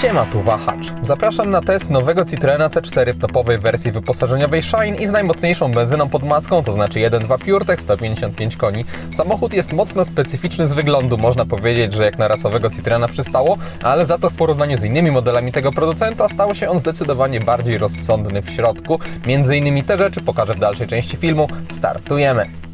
Siema, tu Wahacz. Zapraszam na test nowego Citroena C4 w topowej wersji wyposażeniowej Shine i z najmocniejszą benzyną pod maską, to znaczy 1.2 PureTech 155 koni. Samochód jest mocno specyficzny z wyglądu, można powiedzieć, że jak na rasowego Citroena przystało, ale za to w porównaniu z innymi modelami tego producenta stał się on zdecydowanie bardziej rozsądny w środku. Między innymi te rzeczy pokażę w dalszej części filmu. Startujemy!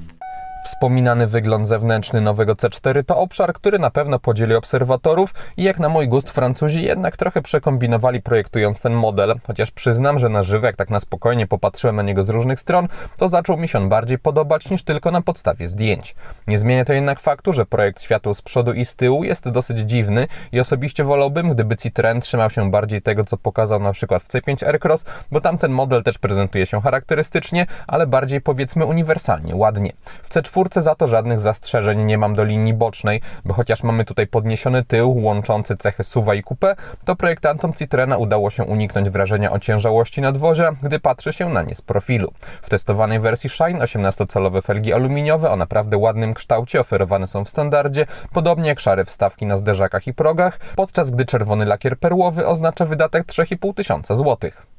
Wspominany wygląd zewnętrzny nowego C4 to obszar, który na pewno podzieli obserwatorów i jak na mój gust Francuzi jednak trochę przekombinowali projektując ten model, chociaż przyznam, że na żywo jak tak na spokojnie popatrzyłem na niego z różnych stron, to zaczął mi się on bardziej podobać niż tylko na podstawie zdjęć. Nie zmienia to jednak faktu, że projekt światła z przodu i z tyłu jest dosyć dziwny i osobiście wolałbym, gdyby Citroen trzymał się bardziej tego, co pokazał na przykład w C5 Aircross, bo tamten model też prezentuje się charakterystycznie, ale bardziej powiedzmy uniwersalnie, ładnie. W C4 za to żadnych zastrzeżeń nie mam do linii bocznej, bo chociaż mamy tutaj podniesiony tył łączący cechy suwa i coupé, to projektantom Citroena udało się uniknąć wrażenia ociężałości nadwozia, gdy patrzy się na nie z profilu. W testowanej wersji Shine 18-calowe felgi aluminiowe o naprawdę ładnym kształcie oferowane są w standardzie, podobnie jak szare wstawki na zderzakach i progach, podczas gdy czerwony lakier perłowy oznacza wydatek 3,5 tysiąca złotych.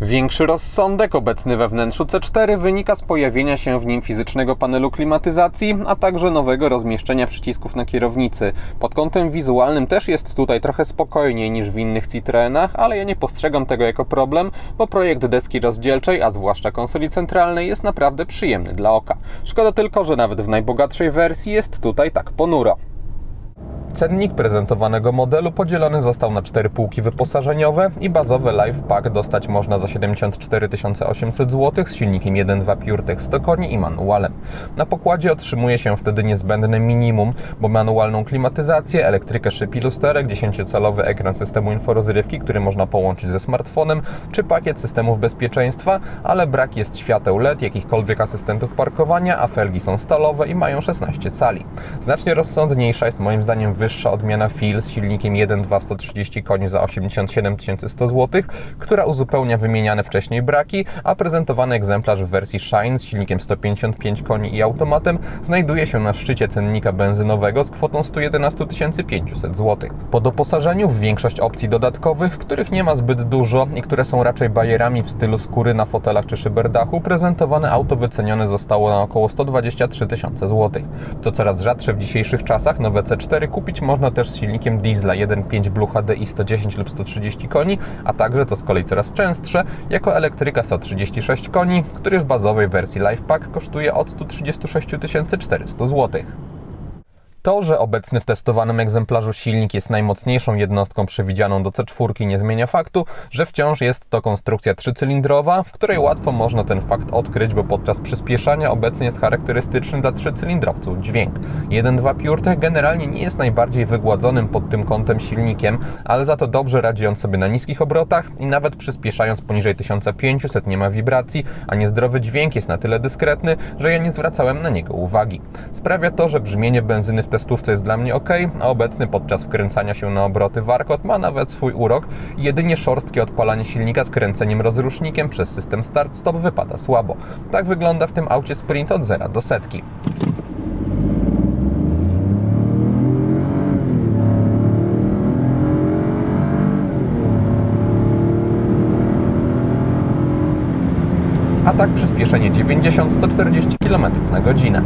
Większy rozsądek obecny we wnętrzu C4 wynika z pojawienia się w nim fizycznego panelu klimatyzacji, a także nowego rozmieszczenia przycisków na kierownicy. Pod kątem wizualnym też jest tutaj trochę spokojniej niż w innych Citroenach, ale ja nie postrzegam tego jako problem, bo projekt deski rozdzielczej, a zwłaszcza konsoli centralnej jest naprawdę przyjemny dla oka. Szkoda tylko, że nawet w najbogatszej wersji jest tutaj tak ponuro. Cennik prezentowanego modelu podzielony został na cztery półki wyposażeniowe i bazowy Life Pack dostać można za 74 800 zł z silnikiem 1.2 PureTech 100 koni i manualem. Na pokładzie otrzymuje się wtedy niezbędne minimum, bo manualną klimatyzację, elektrykę szyb i lusterek, 10-calowy ekran systemu inforozrywki, który można połączyć ze smartfonem, czy pakiet systemów bezpieczeństwa, ale brak jest świateł LED, jakichkolwiek asystentów parkowania, a felgi są stalowe i mają 16 cali. Znacznie rozsądniejsza jest moim zdaniem wyższa odmiana FIL z silnikiem 1.2 130 koni za 87 100 zł, która uzupełnia wymieniane wcześniej braki, a prezentowany egzemplarz w wersji Shine z silnikiem 155 koni i automatem znajduje się na szczycie cennika benzynowego z kwotą 111 500 zł. Po doposażeniu w większość opcji dodatkowych, których nie ma zbyt dużo i które są raczej bajerami w stylu skóry na fotelach czy szyberdachu, prezentowane auto wycenione zostało na około 123 tysiące zł. To coraz rzadsze w dzisiejszych czasach nowe C4 kupić można też z silnikiem diesla 1.5 Blue HDI 110 lub 130 koni, a także, co z kolei coraz częstsze, jako elektryka 136 koni, który w bazowej wersji Lifepack kosztuje od 136 400 zł. To, że obecny w testowanym egzemplarzu silnik jest najmocniejszą jednostką przewidzianą do C4 nie zmienia faktu, że wciąż jest to konstrukcja trzycylindrowa, w której łatwo można ten fakt odkryć, bo podczas przyspieszania obecnie jest charakterystyczny dla trzycylindrowców dźwięk. 1.2 PureTech generalnie nie jest najbardziej wygładzonym pod tym kątem silnikiem, ale za to dobrze radzi on sobie na niskich obrotach i nawet przyspieszając poniżej 1500 nie ma wibracji, a niezdrowy dźwięk jest na tyle dyskretny, że ja nie zwracałem na niego uwagi. Sprawia to, że brzmienie benzyny w testówce jest dla mnie ok, a obecny podczas wkręcania się na obroty warkot ma nawet swój urok. Jedynie szorstkie odpalanie silnika z kręceniem rozrusznikiem przez system start-stop wypada słabo. Tak wygląda w tym aucie sprint od zera do setki. A tak przyspieszenie 90-140 km na godzinę.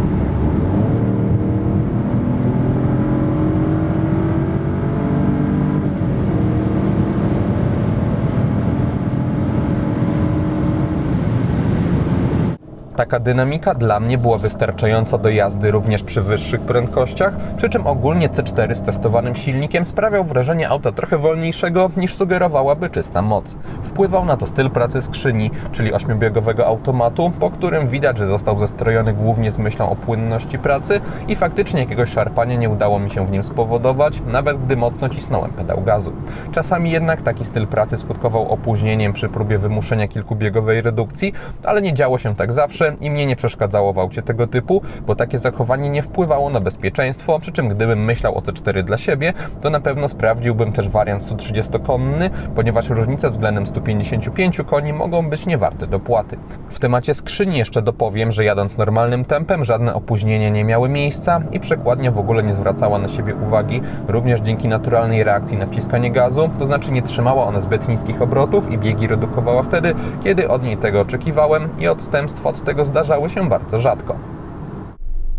Taka dynamika dla mnie była wystarczająca do jazdy również przy wyższych prędkościach, przy czym ogólnie C4 z testowanym silnikiem sprawiał wrażenie auta trochę wolniejszego niż sugerowałaby czysta moc. Wpływał na to styl pracy skrzyni, czyli ośmiobiegowego automatu, po którym widać, że został zestrojony głównie z myślą o płynności pracy i faktycznie jakiegoś szarpania nie udało mi się w nim spowodować, nawet gdy mocno cisnąłem pedał gazu. Czasami jednak taki styl pracy skutkował opóźnieniem przy próbie wymuszenia kilkubiegowej redukcji, ale nie działo się tak zawsze i mnie nie przeszkadzało w aucie tego typu, bo takie zachowanie nie wpływało na bezpieczeństwo, przy czym gdybym myślał o C4 dla siebie, to na pewno sprawdziłbym też wariant 130-konny, ponieważ różnice względem 155 koni mogą być niewarte dopłaty. W temacie skrzyni jeszcze dopowiem, że jadąc normalnym tempem żadne opóźnienia nie miały miejsca i przekładnia w ogóle nie zwracała na siebie uwagi, również dzięki naturalnej reakcji na wciskanie gazu, to znaczy nie trzymała ona zbyt niskich obrotów i biegi redukowała wtedy, kiedy od niej tego oczekiwałem i odstępstwa od tego zdarzały się bardzo rzadko.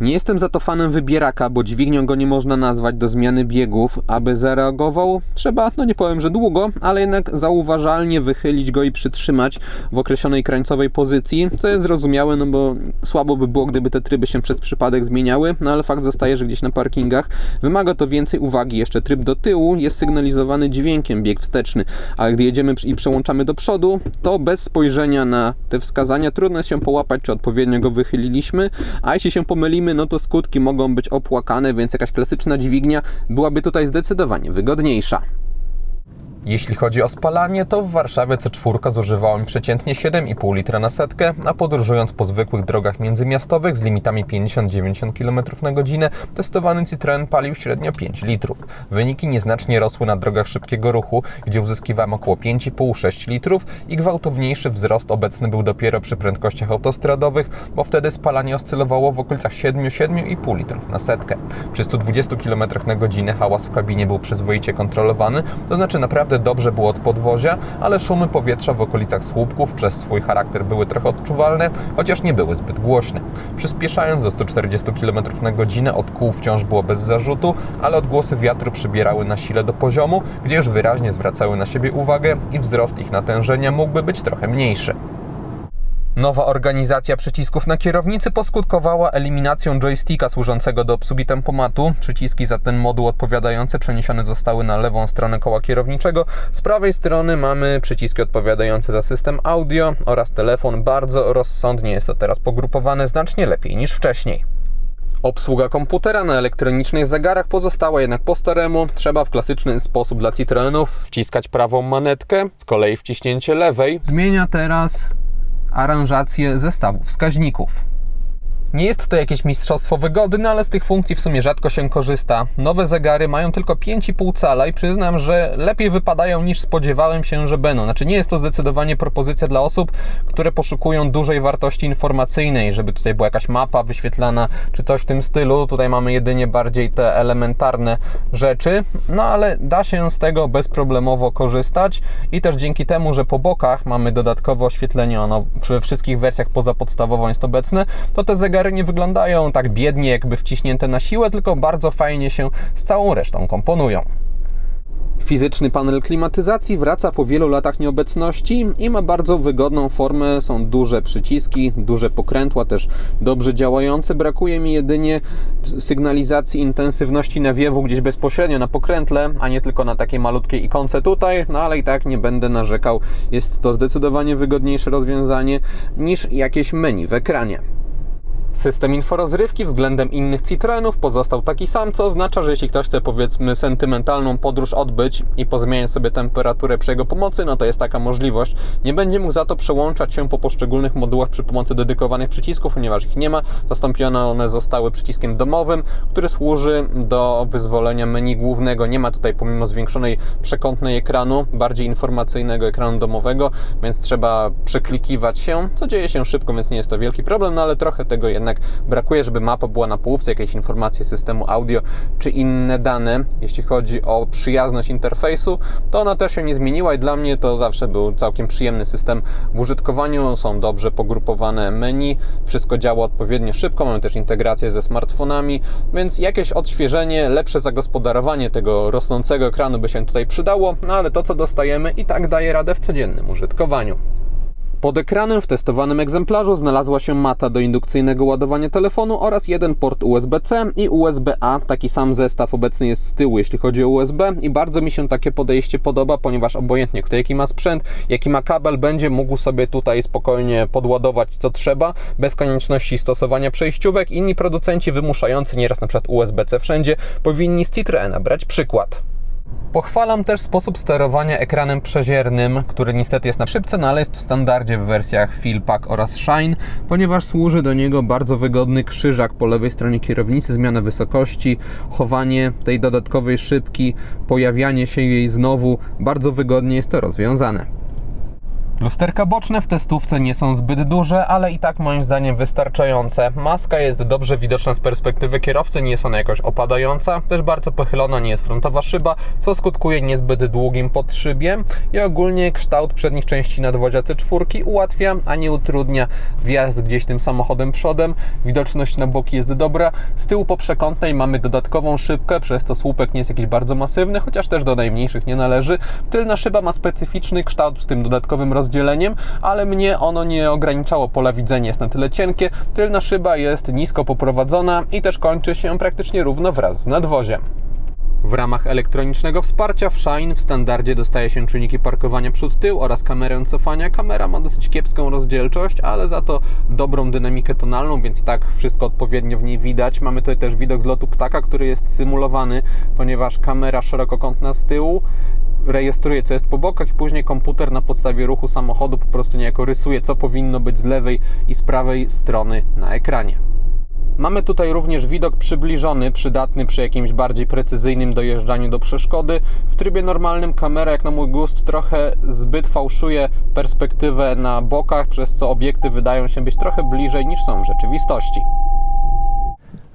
Nie jestem za to fanem wybieraka, bo dźwignią go nie można nazwać do zmiany biegów. Aby zareagował, trzeba, no nie powiem, że długo, ale jednak zauważalnie wychylić go i przytrzymać w określonej krańcowej pozycji, co jest zrozumiałe, no bo słabo by było, gdyby te tryby się przez przypadek zmieniały, no ale fakt zostaje, że gdzieś na parkingach wymaga to więcej uwagi. Jeszcze tryb do tyłu jest sygnalizowany dźwiękiem bieg wsteczny, ale gdy jedziemy i przełączamy do przodu, to bez spojrzenia na te wskazania trudno jest się połapać, czy odpowiednio go wychyliliśmy, a jeśli się pomylimy, no to skutki mogą być opłakane, więc jakaś klasyczna dźwignia byłaby tutaj zdecydowanie wygodniejsza. Jeśli chodzi o spalanie, to w Warszawie C4 zużywałem przeciętnie 7,5 litra na setkę, a podróżując po zwykłych drogach międzymiastowych z limitami 50-90 km na godzinę, testowany Citroen palił średnio 5 litrów. Wyniki nieznacznie rosły na drogach szybkiego ruchu, gdzie uzyskiwałem około 5,5-6 litrów i gwałtowniejszy wzrost obecny był dopiero przy prędkościach autostradowych, bo wtedy spalanie oscylowało w okolicach 7-7,5 litrów na setkę. Przy 120 km na godzinę hałas w kabinie był przyzwoicie kontrolowany, to znaczy naprawdę naprawdę dobrze było od podwozia, ale szumy powietrza w okolicach słupków przez swój charakter były trochę odczuwalne, chociaż nie były zbyt głośne. Przyspieszając do 140 km na godzinę od kół wciąż było bez zarzutu, ale odgłosy wiatru przybierały na sile do poziomu, gdzie już wyraźnie zwracały na siebie uwagę i wzrost ich natężenia mógłby być trochę mniejszy. Nowa organizacja przycisków na kierownicy poskutkowała eliminacją joysticka służącego do obsługi tempomatu. Przyciski za ten moduł odpowiadające przeniesione zostały na lewą stronę koła kierowniczego. Z prawej strony mamy przyciski odpowiadające za system audio oraz telefon. Bardzo rozsądnie jest to teraz pogrupowane, znacznie lepiej niż wcześniej. Obsługa komputera na elektronicznych zegarach pozostała jednak po staremu. Trzeba w klasyczny sposób dla Citroenów wciskać prawą manetkę, z kolei wciśnięcie lewej zmienia teraz aranżację zestawu wskaźników. Nie jest to jakieś mistrzostwo wygody, ale z tych funkcji w sumie rzadko się korzysta. Nowe zegary mają tylko 5,5 cala i przyznam, że lepiej wypadają niż spodziewałem się, że będą. Znaczy nie jest to zdecydowanie propozycja dla osób, które poszukują dużej wartości informacyjnej, żeby tutaj była jakaś mapa wyświetlana, czy coś w tym stylu. Tutaj mamy jedynie bardziej te elementarne rzeczy, no ale da się z tego bezproblemowo korzystać i też dzięki temu, że po bokach mamy dodatkowe oświetlenie, ono we wszystkich wersjach poza podstawową jest obecne, to te zegary nie wyglądają tak biednie, jakby wciśnięte na siłę, tylko bardzo fajnie się z całą resztą komponują. Fizyczny panel klimatyzacji wraca po wielu latach nieobecności i ma bardzo wygodną formę. Są duże przyciski, duże pokrętła, też dobrze działające. Brakuje mi jedynie sygnalizacji intensywności nawiewu gdzieś bezpośrednio na pokrętle, a nie tylko na takiej malutkiej ikonce tutaj, no ale i tak nie będę narzekał. Jest to zdecydowanie wygodniejsze rozwiązanie niż jakieś menu w ekranie. System inforozrywki względem innych Citroenów pozostał taki sam, co oznacza, że jeśli ktoś chce powiedzmy sentymentalną podróż odbyć i pozmieniać sobie temperaturę przy jego pomocy, no to jest taka możliwość. Nie będzie mógł za to przełączać się po poszczególnych modułach przy pomocy dedykowanych przycisków, ponieważ ich nie ma. Zastąpione one zostały przyciskiem domowym, który służy do wyzwolenia menu głównego. Nie ma tutaj pomimo zwiększonej przekątnej ekranu, bardziej informacyjnego ekranu domowego, więc trzeba przeklikiwać się, co dzieje się szybko, więc nie jest to wielki problem, no ale trochę tego jest jednak brakuje, żeby mapa była na połówce, jakieś informacje systemu audio czy inne dane. Jeśli chodzi o przyjazność interfejsu, to ona też się nie zmieniła i dla mnie to zawsze był całkiem przyjemny system w użytkowaniu. Są dobrze pogrupowane menu, wszystko działa odpowiednio szybko, mamy też integrację ze smartfonami, więc jakieś odświeżenie, lepsze zagospodarowanie tego rosnącego ekranu by się tutaj przydało, no ale to co dostajemy i tak daje radę w codziennym użytkowaniu. Pod ekranem w testowanym egzemplarzu znalazła się mata do indukcyjnego ładowania telefonu oraz jeden port USB-C i USB-A. Taki sam zestaw obecny jest z tyłu, jeśli chodzi o USB i bardzo mi się takie podejście podoba, ponieważ obojętnie kto jaki ma sprzęt, jaki ma kabel, będzie mógł sobie tutaj spokojnie podładować co trzeba, bez konieczności stosowania przejściówek. Inni producenci wymuszający nieraz na przykład USB-C wszędzie powinni z Citroena brać przykład. Pochwalam też sposób sterowania ekranem przeziernym, który niestety jest na szybce, no ale jest w standardzie w wersjach Fieldpack oraz Shine, ponieważ służy do niego bardzo wygodny krzyżak po lewej stronie kierownicy, zmiana wysokości, chowanie tej dodatkowej szybki, pojawianie się jej znowu, bardzo wygodnie jest to rozwiązane. Lusterka boczne w testówce nie są zbyt duże, ale i tak moim zdaniem wystarczające. Maska jest dobrze widoczna z perspektywy kierowcy, nie jest ona jakoś opadająca. Też bardzo pochylona nie jest frontowa szyba, co skutkuje niezbyt długim podszybiem i ogólnie kształt przednich części nadwozia C4 ułatwia, a nie utrudnia wjazd gdzieś tym samochodem przodem. Widoczność na boki jest dobra. Z tyłu po przekątnej mamy dodatkową szybkę, przez to słupek nie jest jakiś bardzo masywny, chociaż też do najmniejszych nie należy. Tylna szyba ma specyficzny kształt z tym dodatkowym rozdziałem rozdzieleniem, ale mnie ono nie ograniczało. Pole widzenia jest na tyle cienkie, tylna szyba jest nisko poprowadzona i też kończy się praktycznie równo wraz z nadwoziem. W ramach elektronicznego wsparcia w Shine w standardzie dostaje się czujniki parkowania przód-tył oraz kamerę cofania. Kamera ma dosyć kiepską rozdzielczość, ale za to dobrą dynamikę tonalną, więc tak wszystko odpowiednio w niej widać. Mamy tutaj też widok z lotu ptaka, który jest symulowany, ponieważ kamera szerokokątna z tyłu rejestruje, co jest po bokach i później komputer na podstawie ruchu samochodu po prostu niejako rysuje, co powinno być z lewej i z prawej strony na ekranie. Mamy tutaj również widok przybliżony, przydatny przy jakimś bardziej precyzyjnym dojeżdżaniu do przeszkody. W trybie normalnym kamera, jak na mój gust, trochę zbyt fałszuje perspektywę na bokach, przez co obiekty wydają się być trochę bliżej niż są w rzeczywistości.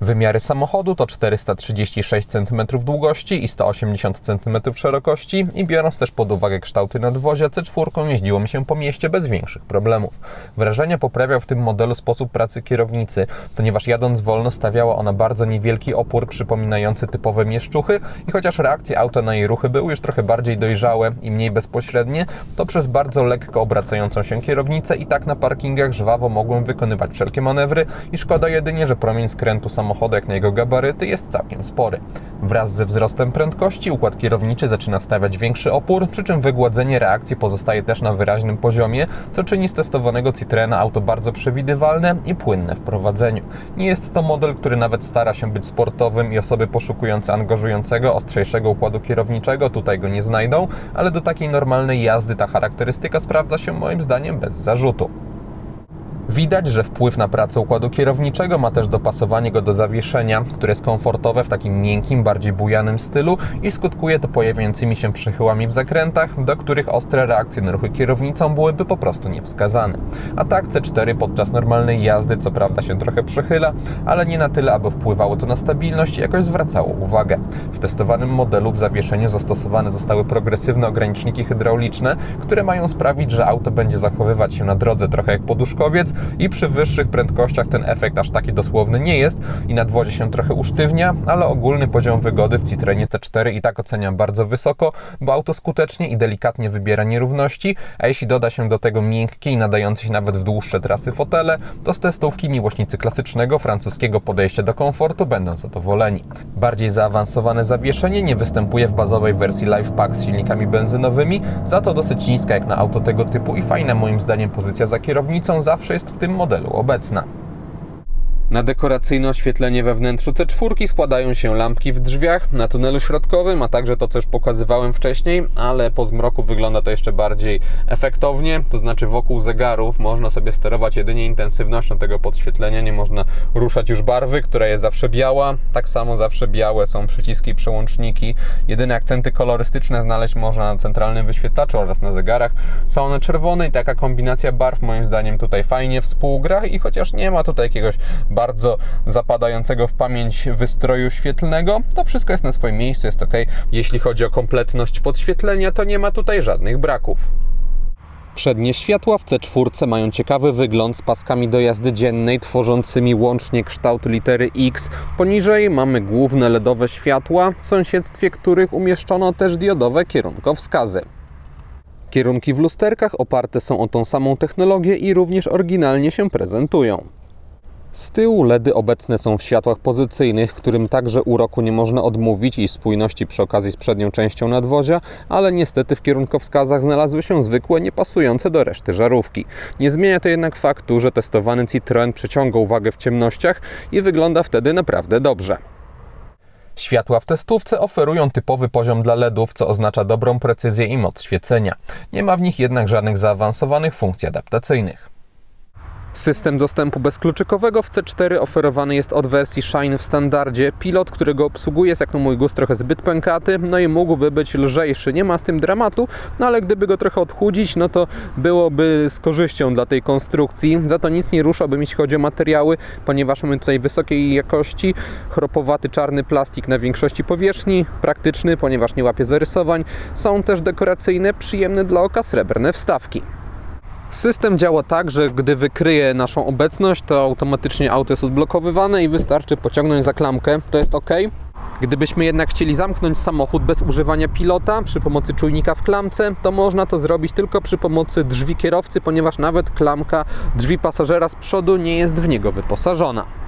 Wymiary samochodu to 436 cm długości i 180 cm szerokości i biorąc też pod uwagę kształty nadwozia, C4 jeździło mi się po mieście bez większych problemów. Wrażenie poprawiał w tym modelu sposób pracy kierownicy, ponieważ jadąc wolno stawiała ona bardzo niewielki opór przypominający typowe mieszczuchy i chociaż reakcje auta na jej ruchy były już trochę bardziej dojrzałe i mniej bezpośrednie, to przez bardzo lekko obracającą się kierownicę i tak na parkingach żwawo mogłem wykonywać wszelkie manewry i szkoda jedynie, że promień skrętu samochodu samochodu jak na jego gabaryty jest całkiem spory. Wraz ze wzrostem prędkości układ kierowniczy zaczyna stawiać większy opór, przy czym wygładzenie reakcji pozostaje też na wyraźnym poziomie, co czyni z testowanego Citroena auto bardzo przewidywalne i płynne w prowadzeniu. Nie jest to model, który nawet stara się być sportowym i osoby poszukujące angażującego, ostrzejszego układu kierowniczego tutaj go nie znajdą, ale do takiej normalnej jazdy ta charakterystyka sprawdza się moim zdaniem bez zarzutu. Widać, że wpływ na pracę układu kierowniczego ma też dopasowanie go do zawieszenia, które jest komfortowe w takim miękkim, bardziej bujanym stylu i skutkuje to pojawiającymi się przechyłami w zakrętach, do których ostre reakcje na ruchy kierownicą byłyby po prostu niewskazane. A tak C4 podczas normalnej jazdy co prawda się trochę przechyla, ale nie na tyle, aby wpływało to na stabilność i jakoś zwracało uwagę. W testowanym modelu w zawieszeniu zastosowane zostały progresywne ograniczniki hydrauliczne, które mają sprawić, że auto będzie zachowywać się na drodze trochę jak poduszkowiec, i przy wyższych prędkościach ten efekt aż taki dosłowny nie jest i nadwozie się trochę usztywnia, ale ogólny poziom wygody w Citroenie C4 i tak oceniam bardzo wysoko, bo auto skutecznie i delikatnie wybiera nierówności, a jeśli doda się do tego miękkie i nadające się nawet w dłuższe trasy fotele, to z testówki miłośnicy klasycznego francuskiego podejścia do komfortu będą zadowoleni. Bardziej zaawansowane zawieszenie nie występuje w bazowej wersji LifePack z silnikami benzynowymi, za to dosyć niska jak na auto tego typu i fajna moim zdaniem pozycja za kierownicą zawsze jest w tym modelu obecna. Na dekoracyjne oświetlenie we wnętrzu C4 składają się lampki w drzwiach, na tunelu środkowym, a także to, co już pokazywałem wcześniej, ale po zmroku wygląda to jeszcze bardziej efektownie, to znaczy wokół zegarów można sobie sterować jedynie intensywnością tego podświetlenia, nie można ruszać już barwy, która jest zawsze biała, tak samo zawsze białe są przyciski i przełączniki. Jedyne akcenty kolorystyczne znaleźć można na centralnym wyświetlaczu oraz na zegarach. Są one czerwone i taka kombinacja barw moim zdaniem tutaj fajnie współgra i chociaż nie ma tutaj jakiegoś bardzo zapadającego w pamięć wystroju świetlnego, to wszystko jest na swoim miejscu, jest ok. Jeśli chodzi o kompletność podświetlenia, to nie ma tutaj żadnych braków. Przednie światła w C4 mają ciekawy wygląd z paskami do jazdy dziennej, tworzącymi łącznie kształt litery X. Poniżej mamy główne LEDowe światła, w sąsiedztwie których umieszczono też diodowe kierunkowskazy. Kierunki w lusterkach oparte są o tą samą technologię i również oryginalnie się prezentują. Z tyłu LEDy obecne są w światłach pozycyjnych, którym także uroku nie można odmówić i spójności przy okazji z przednią częścią nadwozia, ale niestety w kierunkowskazach znalazły się zwykłe, niepasujące do reszty żarówki. Nie zmienia to jednak faktu, że testowany Citroen przyciąga uwagę w ciemnościach i wygląda wtedy naprawdę dobrze. Światła w testówce oferują typowy poziom dla LEDów, co oznacza dobrą precyzję i moc świecenia. Nie ma w nich jednak żadnych zaawansowanych funkcji adaptacyjnych. System dostępu bezkluczykowego w C4 oferowany jest od wersji Shine w standardzie. Pilot, którego obsługuje jest jak na mój gust trochę zbyt pękaty, no i mógłby być lżejszy. Nie ma z tym dramatu, no ale gdyby go trochę odchudzić, no to byłoby z korzyścią dla tej konstrukcji. Za to nic nie ruszałbym jeśli chodzi o materiały, ponieważ mamy tutaj wysokiej jakości, chropowaty czarny plastik na większości powierzchni, praktyczny, ponieważ nie łapie zarysowań. Są też dekoracyjne, przyjemne dla oka srebrne wstawki. System działa tak, że gdy wykryje naszą obecność, to automatycznie auto jest odblokowywane i wystarczy pociągnąć za klamkę. To jest ok. Gdybyśmy jednak chcieli zamknąć samochód bez używania pilota przy pomocy czujnika w klamce, to można to zrobić tylko przy pomocy drzwi kierowcy, ponieważ nawet klamka drzwi pasażera z przodu nie jest w niego wyposażona.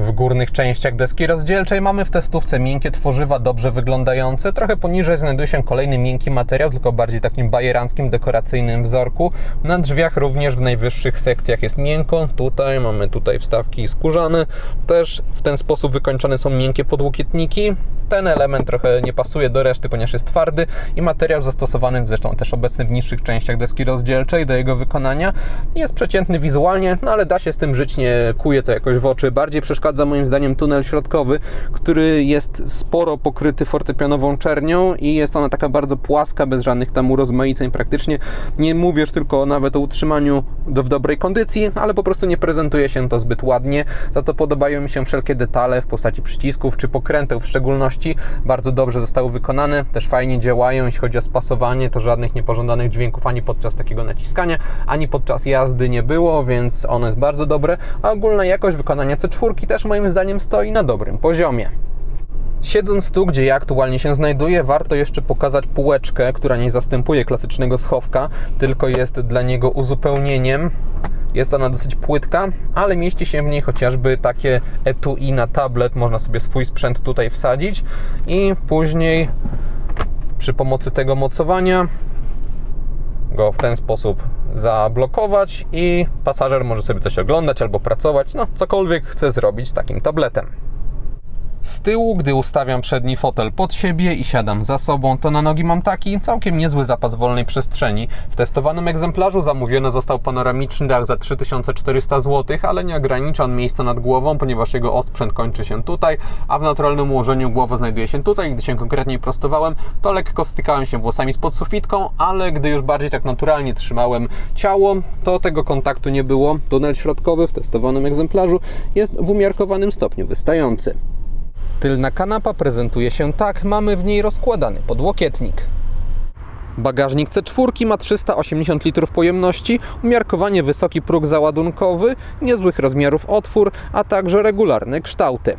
W górnych częściach deski rozdzielczej mamy w testówce miękkie tworzywa, dobrze wyglądające. Trochę poniżej znajduje się kolejny miękki materiał, tylko bardziej takim bajeranckim, dekoracyjnym wzorku. Na drzwiach również w najwyższych sekcjach jest miękko. Tutaj mamy tutaj wstawki skórzane. Też w ten sposób wykończone są miękkie podłokietniki. Ten element trochę nie pasuje do reszty, ponieważ jest twardy i materiał zastosowany, zresztą też obecny w niższych częściach deski rozdzielczej do jego wykonania, jest przeciętny wizualnie, no ale da się z tym żyć, nie kuje to jakoś w oczy. Bardziej przeszkadza moim zdaniem tunel środkowy, który jest sporo pokryty fortepianową czernią i jest ona taka bardzo płaska, bez żadnych tam urozmaiceń praktycznie. Nie mówisz tylko nawet o utrzymaniu do, w dobrej kondycji, ale po prostu nie prezentuje się to zbyt ładnie. Za to podobają mi się wszelkie detale w postaci przycisków czy pokręteł w szczególności. Bardzo dobrze zostały wykonane, też fajnie działają, jeśli chodzi o spasowanie, to żadnych niepożądanych dźwięków ani podczas takiego naciskania, ani podczas jazdy nie było, więc ono jest bardzo dobre, a ogólna jakość wykonania C4 też moim zdaniem stoi na dobrym poziomie. Siedząc tu, gdzie ja aktualnie się znajduję, warto jeszcze pokazać półeczkę, która nie zastępuje klasycznego schowka, tylko jest dla niego uzupełnieniem. Jest ona dosyć płytka, ale mieści się w niej chociażby takie etui na tablet. Można sobie swój sprzęt tutaj wsadzić i później przy pomocy tego mocowania go w ten sposób zablokować i pasażer może sobie coś oglądać albo pracować, no cokolwiek chce zrobić z takim tabletem. Z tyłu, gdy ustawiam przedni fotel pod siebie i siadam za sobą, to na nogi mam taki całkiem niezły zapas wolnej przestrzeni. W testowanym egzemplarzu zamówiony został panoramiczny dach za 3400 zł, ale nie ogranicza on miejsca nad głową, ponieważ jego osprzęt kończy się tutaj, a w naturalnym ułożeniu głowa znajduje się tutaj. Gdy się konkretnie prostowałem, to lekko stykałem się włosami spod sufitką, ale gdy już bardziej tak naturalnie trzymałem ciało, to tego kontaktu nie było. Tunel środkowy w testowanym egzemplarzu jest w umiarkowanym stopniu wystający. Tylna kanapa prezentuje się tak, mamy w niej rozkładany podłokietnik. Bagażnik C4 ma 380 litrów pojemności, umiarkowanie wysoki próg załadunkowy, niezłych rozmiarów otwór, a także regularne kształty.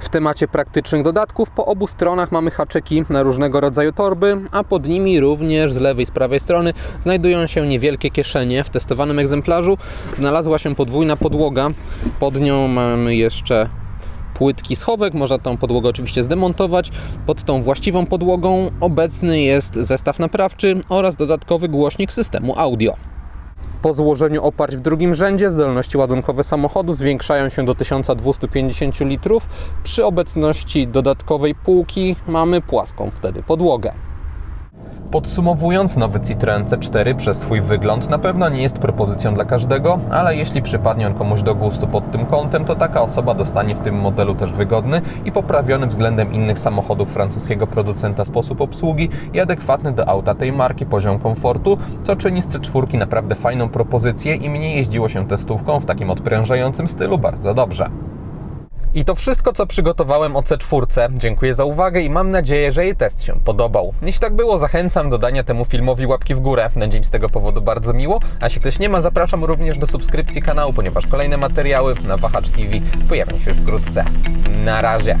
W temacie praktycznych dodatków po obu stronach mamy haczyki na różnego rodzaju torby, a pod nimi również z lewej i z prawej strony znajdują się niewielkie kieszenie. W testowanym egzemplarzu znalazła się podwójna podłoga. Pod nią mamy jeszcze płytki schowek. Można tą podłogę oczywiście zdemontować. Pod tą właściwą podłogą obecny jest zestaw naprawczy oraz dodatkowy głośnik systemu audio. Po złożeniu oparć w drugim rzędzie zdolności ładunkowe samochodu zwiększają się do 1250 litrów. Przy obecności dodatkowej półki mamy płaską wtedy podłogę. Podsumowując, nowy Citroen C4 przez swój wygląd na pewno nie jest propozycją dla każdego, ale jeśli przypadnie on komuś do gustu pod tym kątem, to taka osoba dostanie w tym modelu też wygodny i poprawiony względem innych samochodów francuskiego producenta sposób obsługi i adekwatny do auta tej marki poziom komfortu, co czyni z C4 naprawdę fajną propozycję i mnie jeździło się testówką w takim odprężającym stylu bardzo dobrze. I to wszystko, co przygotowałem o C4. Dziękuję za uwagę i mam nadzieję, że jej test się podobał. Jeśli tak było, zachęcam do dania temu filmowi łapki w górę. Będzie mi z tego powodu bardzo miło. A jeśli ktoś nie ma, zapraszam również do subskrypcji kanału, ponieważ kolejne materiały na Wahacz TV pojawią się wkrótce. Na razie.